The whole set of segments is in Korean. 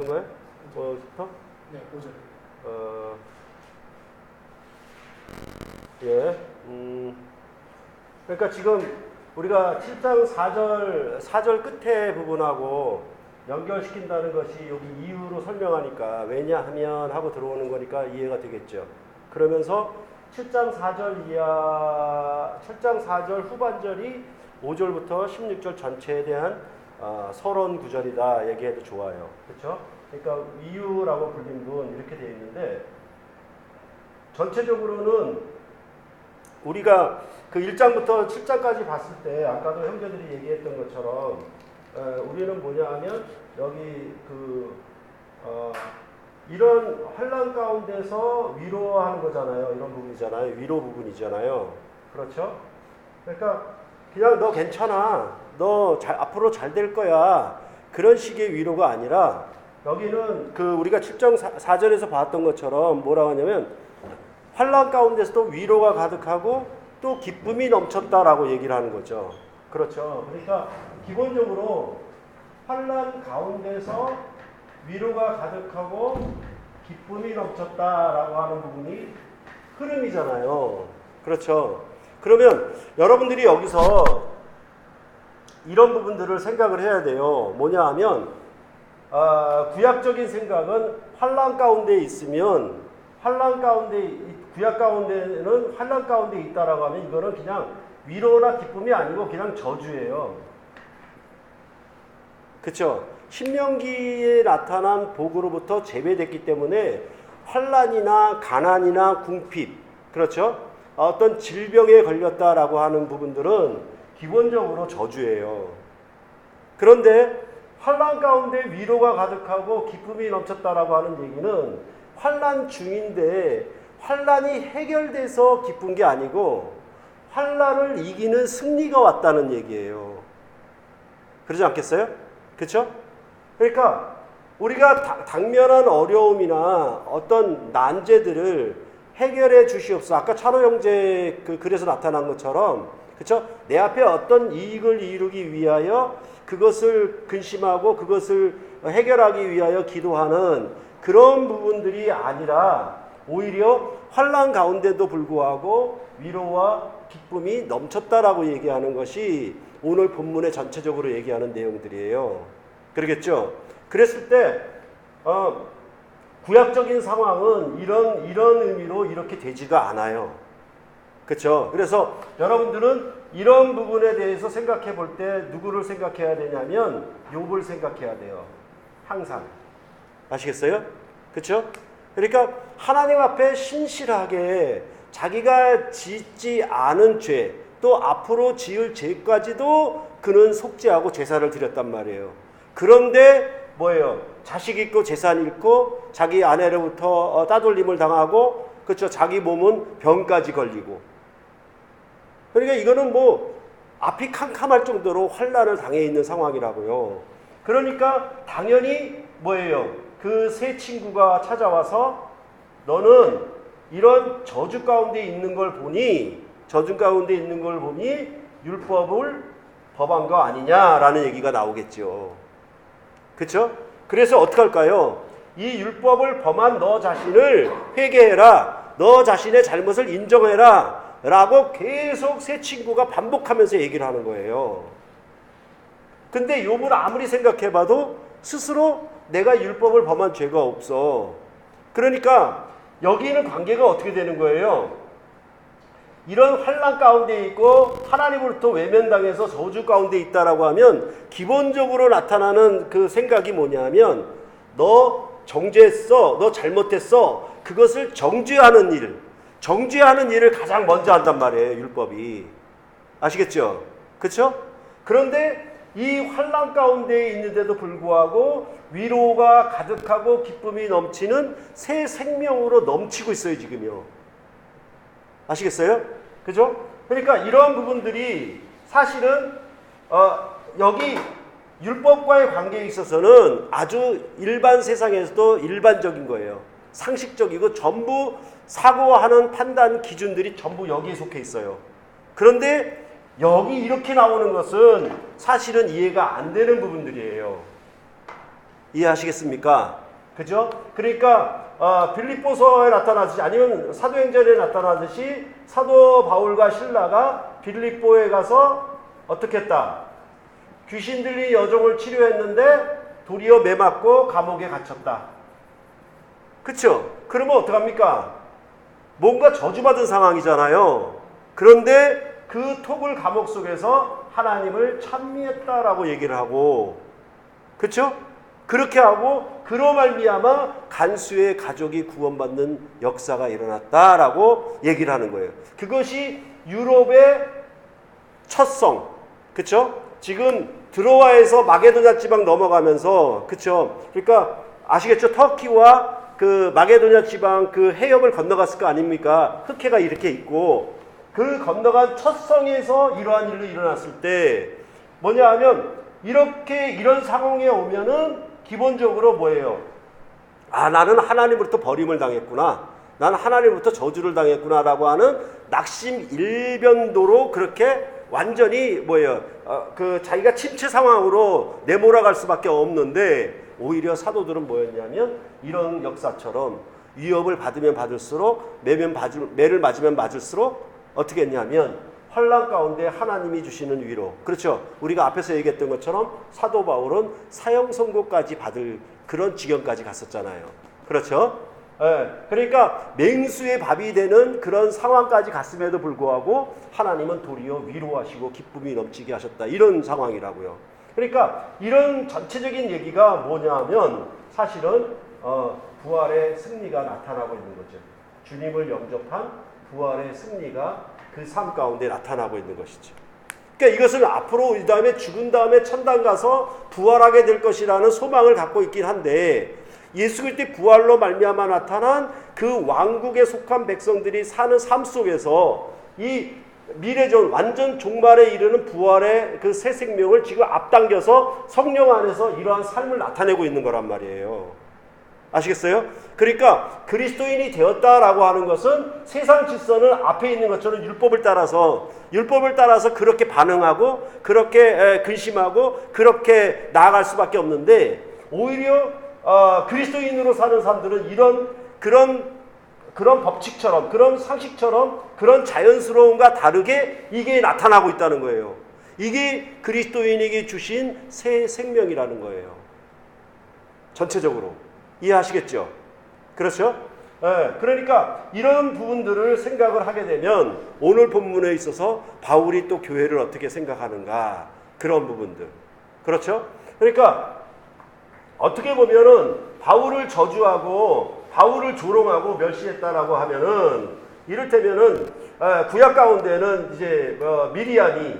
어떤 거예요? 뭐부터? 네, 5절. 어, 예. 음, 그러니까 지금 우리가 7장 4절, 4절 끝에 부분하고 연결시킨다는 것이 여기 이유로 설명하니까 왜냐하면 하고 들어오는 거니까 이해가 되겠죠. 그러면서 7장 4절 이하, 7장 4절 후반절이 5절부터 16절 전체에 대한 어, 서론 구절이다 얘기해도 좋아요. 그렇죠? 그러니까 이유라고 불린 분 이렇게 되어 있는데 전체적으로는 우리가 그 1장부터 7장까지 봤을 때 아까도 형제들이 얘기했던 것처럼 에, 우리는 뭐냐 하면 여기 그 어, 이런 환란 가운데서 위로하는 거잖아요. 이런 부분이잖아요. 위로 부분이잖아요. 그렇죠? 그러니까 그냥 너 괜찮아. 너 잘, 앞으로 잘 될 거야. 그런 식의 위로가 아니라 여기는 그 우리가 7장 4 절에서 봤던 것처럼 뭐라고 하냐면 환란 가운데서도 위로가 가득하고 또 기쁨이 넘쳤다라고 얘기를 하는 거죠. 그렇죠. 그러니까 기본적으로 환란 가운데서 위로가 가득하고 기쁨이 넘쳤다라고 하는 부분이 흐름이잖아요. 그렇죠. 그러면 여러분들이 여기서 이런 부분들을 생각을 해야 돼요. 뭐냐 하면 아, 구약적인 생각은 환란 가운데 있으면 환란 가운데 구약 가운데는 환란 가운데 있다라고 하면 이거는 그냥 위로나 기쁨이 아니고 그냥 저주예요. 그렇죠? 신명기에 나타난 복으로부터 제외됐기 때문에 환란이나 가난이나 궁핍 그렇죠? 어떤 질병에 걸렸다라고 하는 부분들은 기본적으로 저주예요. 그런데 환란 가운데 위로가 가득하고 기쁨이 넘쳤다라고 하는 얘기는 환란 중인데 환란이 해결돼서 기쁜 게 아니고 환란을 이기는 승리가 왔다는 얘기예요. 그러지 않겠어요? 그렇죠? 그러니까 우리가 다, 당면한 어려움이나 어떤 난제들을 해결해 주시옵소서. 아까 찬호 형제 그 글에서 나타난 것처럼 그렇죠? 내 앞에 어떤 이익을 이루기 위하여 그것을 근심하고 그것을 해결하기 위하여 기도하는 그런 부분들이 아니라 오히려 환란 가운데도 불구하고 위로와 기쁨이 넘쳤다라고 얘기하는 것이 오늘 본문의 전체적으로 얘기하는 내용들이에요. 그러겠죠? 그랬을 때 어, 구약적인 상황은 이런 이런 의미로 이렇게 되지가 않아요. 그렇죠? 그래서 여러분들은 이런 부분에 대해서 생각해 볼 때 누구를 생각해야 되냐면 욥을 생각해야 돼요. 항상. 아시겠어요? 그렇죠? 그러니까 하나님 앞에 신실하게 자기가 짓지 않은 죄, 또 앞으로 지을 죄까지도 그는 속죄하고 제사를 드렸단 말이에요. 그런데 뭐예요? 자식 있고 재산 있고 자기 아내로부터 어, 따돌림을 당하고 그렇죠? 자기 몸은 병까지 걸리고 그러니까 이거는 뭐 앞이 캄캄할 정도로 환란을 당해 있는 상황이라고요. 그러니까 당연히 뭐예요? 그 세 친구가 찾아와서 너는 이런 저주 가운데 있는 걸 보니 저주 가운데 있는 걸 보니 율법을 법한 거 아니냐라는 얘기가 나오겠죠. 그렇죠? 그래서 어떻게 할까요? 이 율법을 범한 너 자신을 회개해라. 너 자신의 잘못을 인정해라. 라고 계속 세 친구가 반복하면서 얘기를 하는 거예요. 근데 욥은 아무리 생각해 봐도 스스로 내가 율법을 범한 죄가 없어. 그러니까 여기 있는 관계가 어떻게 되는 거예요? 이런 환란 가운데 있고 하나님으로부터 외면당해서 저주 가운데 있다라고 하면 기본적으로 나타나는 그 생각이 뭐냐면 너 정죄했어, 너 잘못했어, 그것을 정죄하는 일, 정죄하는 일을 가장 먼저 한단 말이에요 율법이 아시겠죠? 그렇죠? 그런데 이 환란 가운데 있는데도 불구하고 위로가 가득하고 기쁨이 넘치는 새 생명으로 넘치고 있어요 지금요. 아시겠어요? 그죠? 그러니까 이러한 부분들이 사실은 어, 여기 율법과의 관계에 있어서는 아주 일반 세상에서도 일반적인 거예요. 상식적이고 전부 사고하는 판단 기준들이 전부 여기에 속해 있어요. 그런데 여기 이렇게 나오는 것은 사실은 이해가 안 되는 부분들이에요. 이해하시겠습니까? 그죠? 그러니까 어, 빌립보서에 나타나듯이 아니면 사도행전에 나타나듯이 사도 바울과 신라가 빌립보에 가서 어떻게 했다? 귀신 들린 여종을 치료했는데 도리어 매맞고 감옥에 갇혔다. 그쵸? 그러면 어떡합니까? 뭔가 저주받은 상황이잖아요. 그런데 그 톡을 감옥 속에서 하나님을 찬미했다라고 얘기를 하고 그쵸? 그렇게 하고 그로 말미암아 간수의 가족이 구원받는 역사가 일어났다라고 얘기를 하는 거예요. 그것이 유럽의 첫성, 그쵸? 지금 드로아에서 마게도냐 지방 넘어가면서, 그쵸? 그러니까 아시겠죠? 터키와 그 마게도냐 지방 그 해협을 건너갔을 거 아닙니까? 흑해가 이렇게 있고 그 건너간 첫 성에서 이러한 일로 일어났을 때 뭐냐 하면 이렇게 이런 상황에 오면은 기본적으로 뭐예요? 아 나는 하나님으로부터 버림을 당했구나. 나는 하나님으로부터 저주를 당했구나라고 하는 낙심 일변도로 그렇게 완전히 뭐예요? 어, 그 자기가 침체 상황으로 내몰아갈 수밖에 없는데 오히려 사도들은 뭐였냐면 이런 역사처럼 위협을 받으면 받을수록 매면 받을, 매를 맞으면 맞을수록 어떻게 했냐면 환란 가운데 하나님이 주시는 위로. 그렇죠? 우리가 앞에서 얘기했던 것처럼 사도 바울은 사형 선고까지 받을 그런 지경까지 갔었잖아요. 그렇죠? 예, 그러니까 맹수의 밥이 되는 그런 상황까지 갔음에도 불구하고 하나님은 도리어 위로하시고 기쁨이 넘치게 하셨다. 이런 상황이라고요 그러니까 이런 전체적인 얘기가 뭐냐면 사실은 어, 부활의 승리가 나타나고 있는 거죠 주님을 영접한 부활의 승리가 그 삶 가운데 나타나고 있는 것이죠. 그러니까 이것은 앞으로 이 다음에 죽은 다음에 천당 가서 부활하게 될 것이라는 소망을 갖고 있긴 한데 예수 그리스도의 부활로 말미암아 나타난 그 왕국에 속한 백성들이 사는 삶 속에서 이 미래전 완전 종말에 이르는 부활의 그 새 생명을 지금 앞당겨서 성령 안에서 이러한 삶을 나타내고 있는 거란 말이에요. 아시겠어요? 그러니까 그리스도인이 되었다라고 하는 것은 세상 질서는 앞에 있는 것처럼 율법을 따라서 율법을 따라서 그렇게 반응하고 그렇게 근심하고 그렇게 나아갈 수밖에 없는데 오히려 어, 그리스도인으로 사는 사람들은 이런 그런 그런 법칙처럼 그런 상식처럼 그런 자연스러움과 다르게 이게 나타나고 있다는 거예요. 이게 그리스도인에게 주신 새 생명이라는 거예요. 전체적으로. 이해하시겠죠? 그렇죠? 예, 그러니까 이런 부분들을 생각을 하게 되면 오늘 본문에 있어서 바울이 또 교회를 어떻게 생각하는가 그런 부분들 그렇죠? 그러니까 어떻게 보면은 바울을 저주하고 바울을 조롱하고 멸시했다라고 하면은 이를테면은 예, 구약 가운데는 이제 어, 미리암이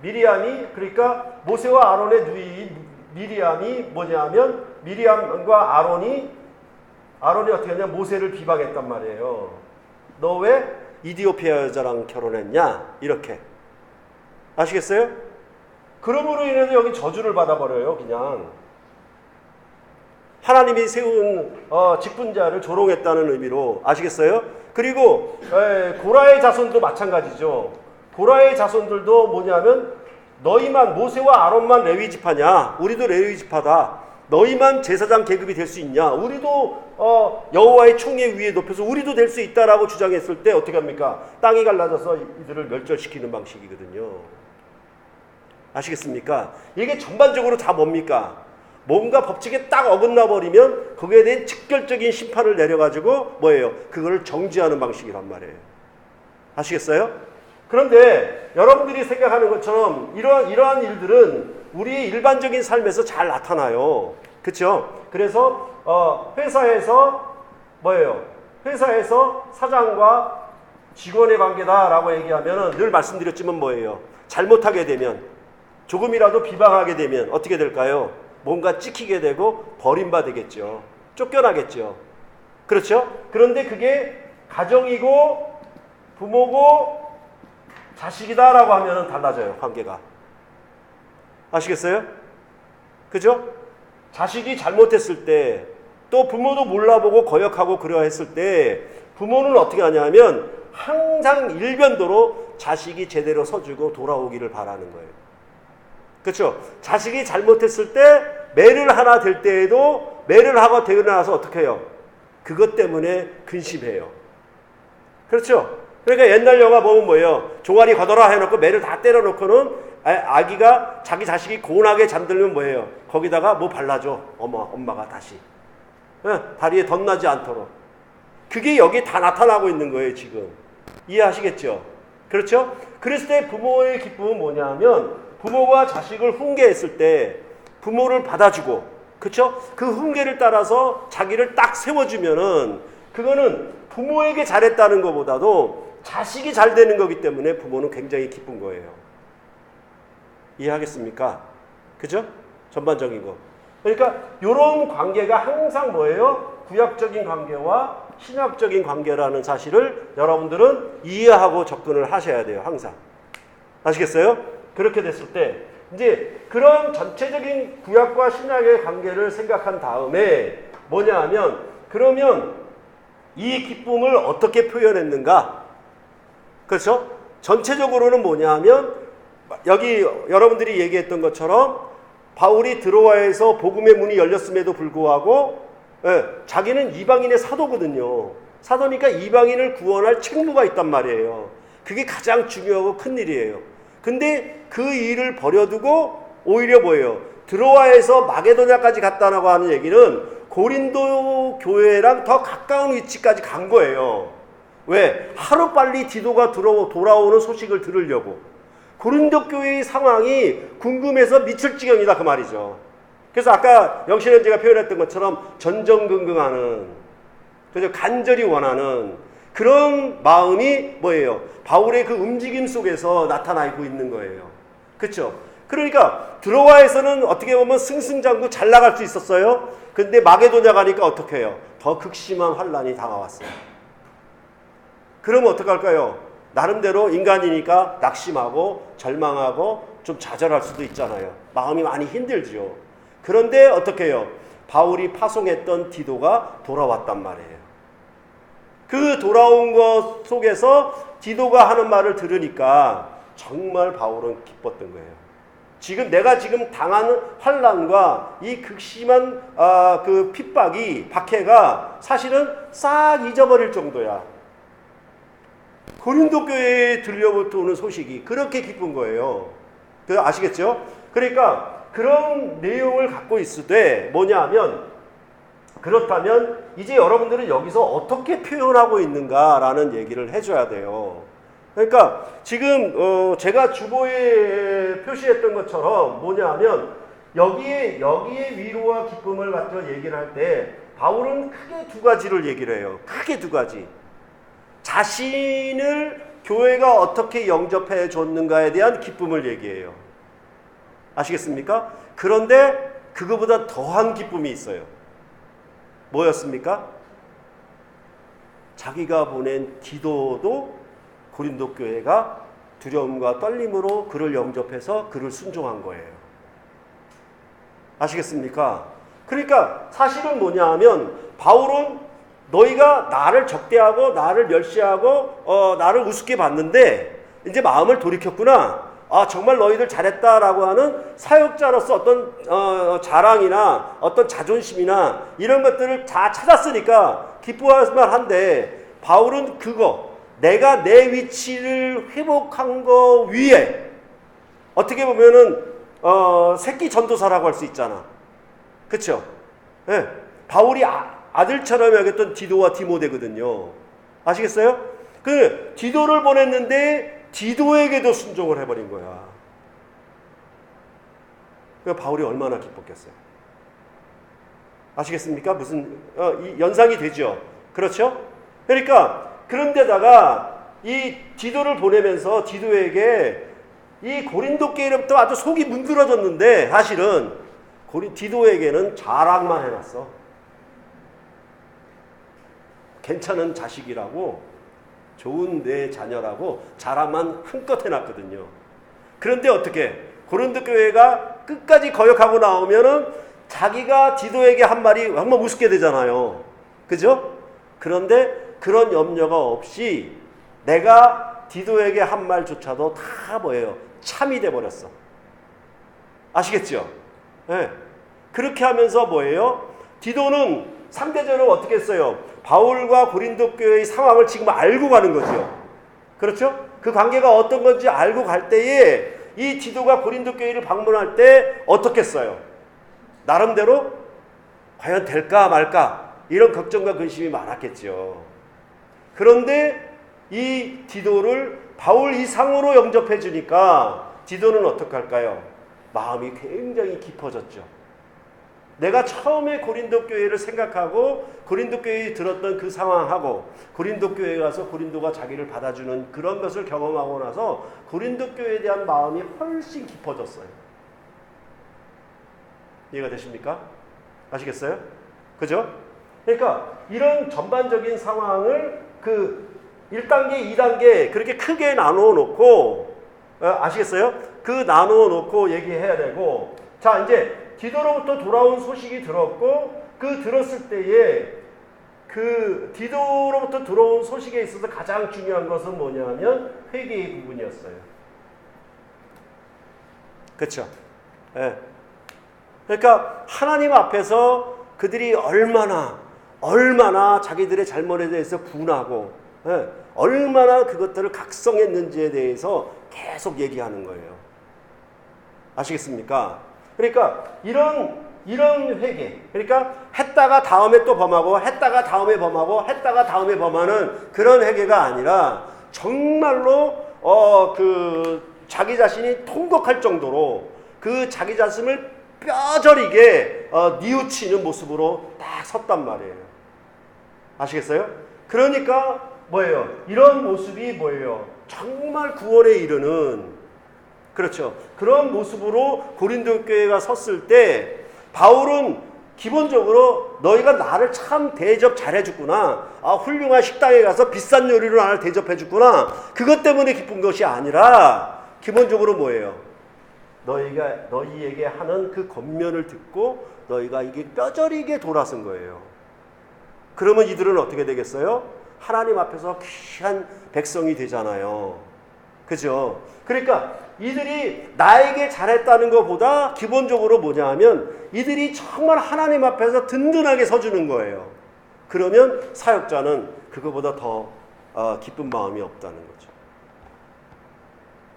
미리암이 그러니까 모세와 아론의 누이 미리암이 뭐냐면 미리암과 아론이 아론이 어떻게 했냐 모세를 비방했단 말이에요. 너 왜 이디오피아 여자랑 결혼했냐? 이렇게 아시겠어요? 그러므로 인해서 여기 저주를 받아버려요. 그냥 하나님이 세운 어, 직분자를 조롱했다는 의미로 아시겠어요? 그리고 에, 고라의 자손도 마찬가지죠. 고라의 자손들도 뭐냐면 너희만 모세와 아론만 레위 지파냐? 우리도 레위 지파다. 너희만 제사장 계급이 될 수 있냐? 우리도 어, 여호와의 총회 위에 높여서 우리도 될 수 있다라고 주장했을 때 어떻게 합니까? 땅이 갈라져서 이들을 멸절시키는 방식이거든요. 아시겠습니까? 이게 전반적으로 다 뭡니까? 뭔가 법칙에 딱 어긋나 버리면 거기에 대한 직결적인 심판을 내려가지고 뭐예요? 그걸 정지하는 방식이란 말이에요. 아시겠어요? 그런데 여러분들이 생각하는 것처럼 이러한, 이러한 일들은 우리 일반적인 삶에서 잘 나타나요. 그렇죠? 그래서 어, 회사에서 뭐예요? 회사에서 사장과 직원의 관계다라고 얘기하면 늘 말씀드렸지만 뭐예요? 잘못하게 되면 조금이라도 비방하게 되면 어떻게 될까요? 뭔가 찍히게 되고 버림받겠죠. 쫓겨나겠죠. 그렇죠? 그런데 그게 가정이고 부모고 자식이다라고 하면 달라져요, 관계가. 아시겠어요? 그죠? 자식이 잘못했을 때, 또 부모도 몰라보고 거역하고 그러 했을 때, 부모는 어떻게 하냐면, 항상 일변도로 자식이 제대로 서주고 돌아오기를 바라는 거예요. 그렇죠? 자식이 잘못했을 때 매를 하나 될 때에도 매를 하고 되고 나서 어떻게 해요? 그것 때문에 근심해요. 그렇죠? 그러니까 옛날 영화 보면 뭐예요? 종아리 걷어라 해놓고 매를 다 때려놓고는 아- 아기가 자기 자식이 고운하게 잠들면 뭐예요? 거기다가 뭐 발라줘. 엄마, 엄마가 다시. 예, 다리에 덧나지 않도록. 그게 여기 다 나타나고 있는 거예요, 지금. 이해하시겠죠? 그렇죠? 그랬을 때 부모의 기쁨은 뭐냐면 부모가 자식을 훈계했을 때 부모를 받아주고 그렇죠? 그 훈계를 따라서 자기를 딱 세워주면은 그거는 부모에게 잘했다는 것보다도 자식이 잘 되는 거기 때문에 부모는 굉장히 기쁜 거예요. 이해하겠습니까? 그죠? 전반적인 거. 그러니까 이런 관계가 항상 뭐예요? 구약적인 관계와 신학적인 관계라는 사실을 여러분들은 이해하고 접근을 하셔야 돼요. 항상. 아시겠어요? 그렇게 됐을 때 이제 그런 전체적인 구약과 신약의 관계를 생각한 다음에 뭐냐 하면 그러면 이 기쁨을 어떻게 표현했는가? 그렇죠? 전체적으로는 뭐냐 하면 여기 여러분들이 얘기했던 것처럼 바울이 드로아에서 복음의 문이 열렸음에도 불구하고 예, 자기는 이방인의 사도거든요. 사도니까 이방인을 구원할 책무가 있단 말이에요. 그게 가장 중요하고 큰 일이에요. 근데 그 일을 버려두고 오히려 뭐예요? 드로아에서 마게도냐까지 갔다라고 하는 얘기는 고린도 교회랑 더 가까운 위치까지 간 거예요. 왜? 하루빨리 디도가 돌아오는 소식을 들으려고. 고린도 교회의 상황이 궁금해서 미칠 지경이다 그 말이죠. 그래서 아까 영신은 제가 표현했던 것처럼 전전긍긍하는 그래서 간절히 원하는 그런 마음이 뭐예요? 바울의 그 움직임 속에서 나타나고 있는 거예요. 그렇죠? 그러니까 드로아에서는 어떻게 보면 승승장구 잘 나갈 수 있었어요. 근데 마게도냐 가니까 어떻게 해요? 더 극심한 환란이 다가왔어요. 그러면 어떡할까요? 나름대로 인간이니까 낙심하고 절망하고 좀 좌절할 수도 있잖아요. 마음이 많이 힘들지요. 그런데 어떻게 해요? 바울이 파송했던 디도가 돌아왔단 말이에요. 그 돌아온 것 속에서 디도가 하는 말을 들으니까 정말 바울은 기뻤던 거예요. 지금 내가 지금 당하는 환란과 이 극심한 아, 그 핍박이 박해가 사실은 싹 잊어버릴 정도야. 고린도 교회에 들려부터 오는 소식이 그렇게 기쁜 거예요. 그 아시겠죠? 그러니까 그런 내용을 갖고 있을 때 뭐냐 하면 그렇다면 이제 여러분들은 여기서 어떻게 표현하고 있는가라는 얘기를 해줘야 돼요. 그러니까 지금 어 제가 주보에 표시했던 것처럼 뭐냐 하면 여기에 여기에 위로와 기쁨을 갖고 얘기를 할 때 바울은 크게 두 가지를 얘기를 해요. 크게 두 가지. 자신을 교회가 어떻게 영접해 줬는가에 대한 기쁨을 얘기해요. 아시겠습니까? 그런데 그거보다 더한 기쁨이 있어요. 뭐였습니까? 자기가 보낸 기도도 고린도 교회가 두려움과 떨림으로 그를 영접해서 그를 순종한 거예요. 아시겠습니까? 그러니까 사실은 뭐냐 하면 바울은 너희가 나를 적대하고 나를 멸시하고 어, 나를 우습게 봤는데 이제 마음을 돌이켰구나. 아 정말 너희들 잘했다라고 하는 사역자로서 어떤 어, 자랑이나 어떤 자존심이나 이런 것들을 다 찾았으니까 기뻐할 만한데 바울은 그거 내가 내 위치를 회복한 거 위에 어떻게 보면은 어, 새끼 전도사라고 할 수 있잖아. 그렇죠? 예. 바울이 아, 아들처럼 여겼던 디도와 디모데거든요. 아시겠어요? 그 디도를 보냈는데 디도에게도 순종을 해버린 거야. 그 바울이 얼마나 기뻤겠어요. 아시겠습니까? 무슨 어, 이 연상이 되죠. 그렇죠? 그러니까 그런데다가 이 디도를 보내면서 디도에게 이 고린도 교회로부터 아주 속이 문드러졌는데 사실은 고린 디도에게는 자랑만 해놨어. 괜찮은 자식이라고 좋은 내 자녀라고 자랑만 한껏 해놨거든요. 그런데 어떻게 고린도 교회가 끝까지 거역하고 나오면은 자기가 디도에게 한 말이 정말 우습게 되잖아요. 그죠? 그런데 그런 염려가 없이 내가 디도에게 한 말조차도 다 뭐예요? 참이 돼 버렸어. 아시겠죠? 네. 그렇게 하면서 뭐예요? 디도는 상대적으로 어떻게 했어요? 바울과 고린도 교회의 상황을 지금 알고 가는 거죠. 그렇죠? 그 관계가 어떤 건지 알고 갈 때에 이 디도가 고린도 교회를 방문할 때 어떻겠어요? 나름대로 과연 될까 말까 이런 걱정과 근심이 많았겠죠. 그런데 이 디도를 바울 이상으로 영접해 주니까 디도는 어떻게 할까요? 마음이 굉장히 깊어졌죠. 내가 처음에 고린도 교회를 생각하고 고린도 교회에 들었던 그 상황하고 고린도 교회에 가서 고린도가 자기를 받아주는 그런 것을 경험하고 나서 고린도 교회에 대한 마음이 훨씬 깊어졌어요. 이해가 되십니까? 아시겠어요? 그죠? 그러니까 이런 전반적인 상황을 그 1단계, 2단계 그렇게 크게 나누어 놓고 어, 아시겠어요? 그 나누어 놓고 얘기해야 되고 자 이제 디도로부터 돌아온 소식이 들었고 그 들었을 때에 그 디도로부터 들어온 소식에 있어서 가장 중요한 것은 뭐냐면 회개의 부분이었어요. 그렇죠? 예. 그러니까 하나님 앞에서 그들이 얼마나 얼마나 자기들의 잘못에 대해서 분하고 예, 얼마나 그것들을 각성했는지에 대해서 계속 얘기하는 거예요. 아시겠습니까? 그러니까 이런 이런 회개. 그러니까 했다가 다음에 또 범하고 했다가 다음에 범하고 했다가 다음에 범하는 그런 회개가 아니라 정말로 어 그 자기 자신이 통곡할 정도로 그 자기 자신을 뼈저리게 어, 뉘우치는 모습으로 딱 섰단 말이에요. 아시겠어요? 그러니까 뭐예요? 이런 모습이 뭐예요? 정말 구원에 이르는 그렇죠. 그런 모습으로 고린도 교회가 섰을 때 바울은 기본적으로 너희가 나를 참 대접 잘해줬구나. 아, 훌륭한 식당에 가서 비싼 요리로 나를 대접해줬구나. 그것 때문에 기쁜 것이 아니라 기본적으로 뭐예요? 너희가 너희에게 하는 그 겉면을 듣고 너희가 이게 뼈저리게 돌아선 거예요. 그러면 이들은 어떻게 되겠어요? 하나님 앞에서 귀한 백성이 되잖아요. 그죠? 그러니까 이들이 나에게 잘했다는 것보다 기본적으로 뭐냐 하면 이들이 정말 하나님 앞에서 든든하게 서주는 거예요. 그러면 사역자는 그거보다 더 어, 기쁜 마음이 없다는 거죠.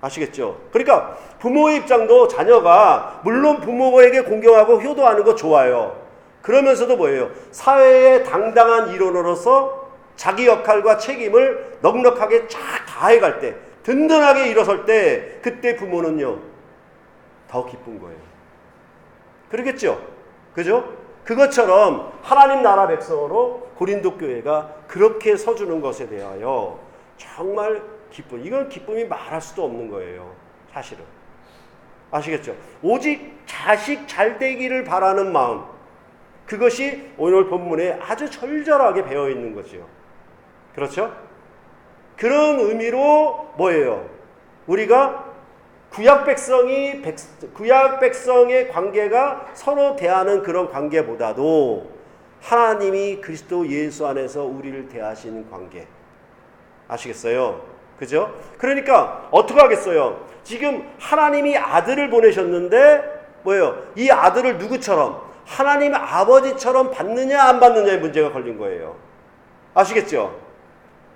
아시겠죠? 그러니까 부모의 입장도 자녀가 물론 부모에게 공경하고 효도하는 거 좋아요. 그러면서도 뭐예요? 사회의 당당한 일원으로서 자기 역할과 책임을 넉넉하게 쫙 다해갈 때, 든든하게 일어설 때, 그때 부모는요, 더 기쁜 거예요. 그러겠죠? 그죠? 그것처럼 하나님 나라 백성으로 고린도 교회가 그렇게 서주는 것에 대하여 정말 기쁨. 이건 기쁨이 말할 수도 없는 거예요. 사실은. 아시겠죠? 오직 자식 잘 되기를 바라는 마음. 그것이 오늘 본문에 아주 절절하게 배어 있는 거죠. 그렇죠? 그런 의미로 뭐예요? 우리가 구약 백성이 백, 구약 백성의 관계가 서로 대하는 그런 관계보다도 하나님이 그리스도 예수 안에서 우리를 대하시는 관계. 아시겠어요? 그죠? 그러니까 어떻게 하겠어요? 지금 하나님이 아들을 보내셨는데 뭐예요? 이 아들을 누구처럼 하나님 아버지처럼 받느냐 안 받느냐의 문제가 걸린 거예요. 아시겠죠?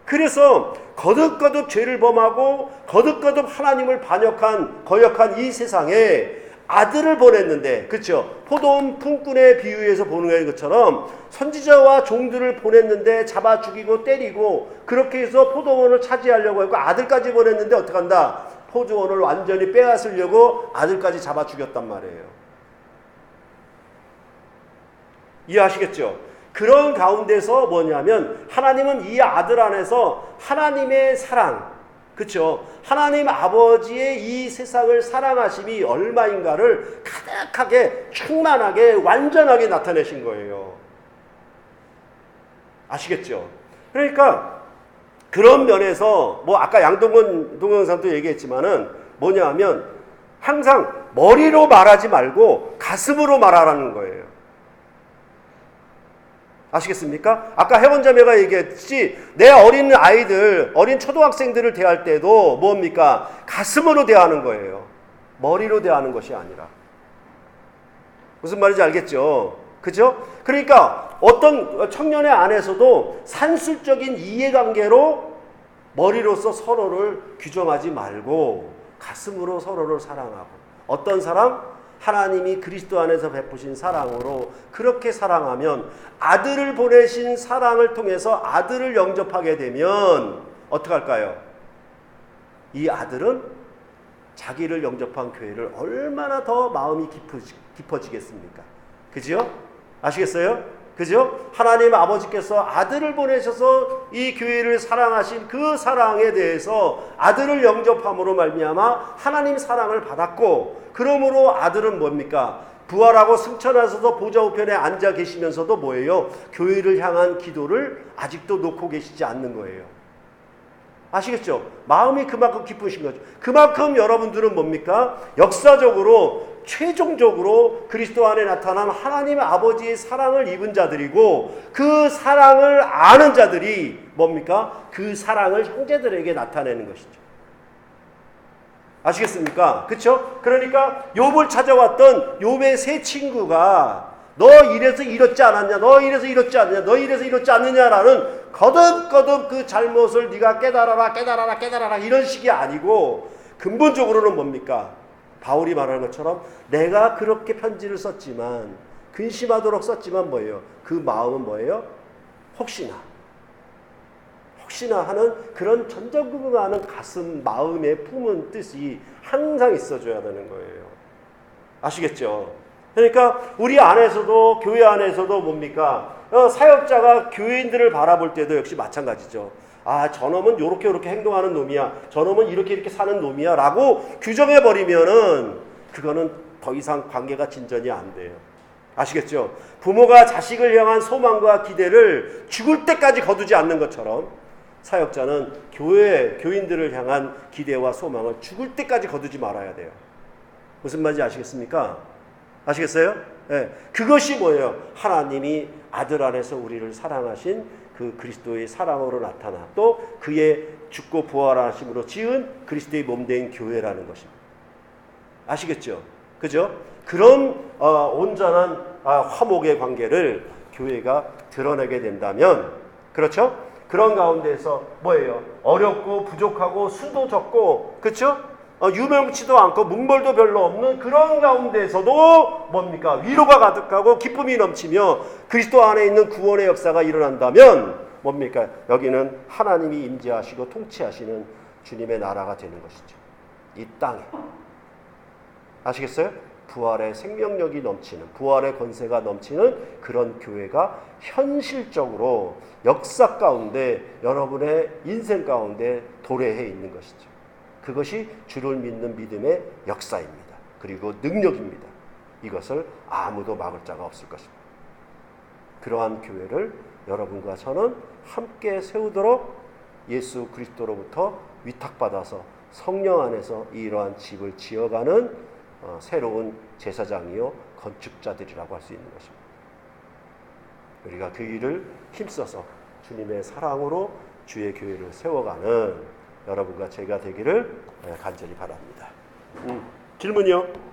그래서 거듭거듭 죄를 범하고 거듭거듭 하나님을 반역한 거역한 이 세상에 아들을 보냈는데 그렇죠? 포도원 품꾼의 비유에서 보는 것처럼 선지자와 종들을 보냈는데 잡아 죽이고 때리고 그렇게 해서 포도원을 차지하려고 하고 아들까지 보냈는데 어떡한다? 포도원을 완전히 빼앗으려고 아들까지 잡아 죽였단 말이에요. 이해하시겠죠? 그런 가운데서 뭐냐면 하나님은 이 아들 안에서 하나님의 사랑, 그렇죠? 하나님 아버지의 이 세상을 사랑하심이 얼마인가를 가득하게 충만하게 완전하게 나타내신 거예요. 아시겠죠? 그러니까 그런 면에서 뭐 아까 양동근 동영상도 얘기했지만은 뭐냐 하면 항상 머리로 말하지 말고 가슴으로 말하라는 거예요. 아시겠습니까? 아까 해원자매가 얘기했지 내 어린 아이들, 어린 초등학생들을 대할 때도 뭡니까? 가슴으로 대하는 거예요. 머리로 대하는 것이 아니라. 무슨 말인지 알겠죠? 그죠? 그러니까 어떤 청년의 안에서도 산술적인 이해관계로 머리로서 서로를 규정하지 말고 가슴으로 서로를 사랑하고 어떤 사람? 하나님이 그리스도 안에서 베푸신 사랑으로 그렇게 사랑하면 아들을 보내신 사랑을 통해서 아들을 영접하게 되면 어떻게 할까요? 이 아들은 자기를 영접한 교회를 얼마나 더 마음이 깊어지, 깊어지겠습니까? 그죠? 아시겠어요? 그죠? 하나님 아버지께서 아들을 보내셔서 이 교회를 사랑하신 그 사랑에 대해서 아들을 영접함으로 말미암아 하나님 사랑을 받았고 그러므로 아들은 뭡니까? 부활하고 승천하셔서 보좌 우편에 앉아 계시면서도 뭐예요? 교회를 향한 기도를 아직도 놓고 계시지 않는 거예요. 아시겠죠? 마음이 그만큼 기쁘신 거죠. 그만큼 여러분들은 뭡니까? 역사적으로 최종적으로 그리스도 안에 나타난 하나님 아버지의 사랑을 입은 자들이고 그 사랑을 아는 자들이 뭡니까? 그 사랑을 형제들에게 나타내는 것이죠. 아시겠습니까? 그렇죠? 그러니까 욥을 찾아왔던 욥의 세 친구가 너 이래서 이렇지 않았냐? 너 이래서 이렇지 않느냐? 너 이래서 이렇지 않느냐라는 거듭거듭 그 잘못을 네가 깨달아라, 깨달아라, 깨달아라 이런 식이 아니고 근본적으로는 뭡니까? 바울이 말하는 것처럼 내가 그렇게 편지를 썼지만 근심하도록 썼지만 뭐예요? 그 마음은 뭐예요? 혹시나 혹시나 하는 그런 전전긍긍 하는 가슴 마음에 품은 뜻이 항상 있어줘야 되는 거예요. 아시겠죠? 그러니까 우리 안에서도 교회 안에서도 뭡니까? 어, 사역자가 교회인들을 바라볼 때도 역시 마찬가지죠. 아, 저놈은 요렇게 요렇게 행동하는 놈이야. 저놈은 이렇게 이렇게 사는 놈이야. 라고 규정해 버리면은 그거는 더 이상 관계가 진전이 안 돼요. 아시겠죠? 부모가 자식을 향한 소망과 기대를 죽을 때까지 거두지 않는 것처럼 사역자는 교회 교인들을 향한 기대와 소망을 죽을 때까지 거두지 말아야 돼요. 무슨 말인지 아시겠습니까? 아시겠어요? 네. 그것이 뭐예요? 하나님이 아들 안에서 우리를 사랑하신 그 그리스도의 사랑으로 나타나 또 그의 죽고 부활하심으로 지은 그리스도의 몸된 교회라는 것입니다. 아시겠죠? 그죠? 그런 어, 온전한 아, 화목의 관계를 교회가 드러내게 된다면 그렇죠? 그런 가운데서 뭐예요? 어렵고 부족하고 수도 적고 그렇죠? 어, 유명치도 않고 문벌도 별로 없는 그런 가운데서도 뭡니까? 위로가 가득하고 기쁨이 넘치며 그리스도 안에 있는 구원의 역사가 일어난다면 뭡니까? 여기는 하나님이 임재하시고 통치하시는 주님의 나라가 되는 것이죠. 이 땅에. 아시겠어요? 부활의 생명력이 넘치는 부활의 권세가 넘치는 그런 교회가 현실적으로 역사 가운데 여러분의 인생 가운데 도래해 있는 것이죠. 그것이 주를 믿는 믿음의 역사입니다. 그리고 능력입니다. 이것을 아무도 막을 자가 없을 것입니다. 그러한 교회를 여러분과 저는 함께 세우도록 예수 그리스도로부터 위탁받아서 성령 안에서 이러한 집을 지어가는 어, 새로운 제사장이요 건축자들이라고 할 수 있는 것입니다. 우리가 그 일을 힘써서 주님의 사랑으로 주의 교회를 세워가는 여러분과 제가 되기를 간절히 바랍니다. 음, 질문이요?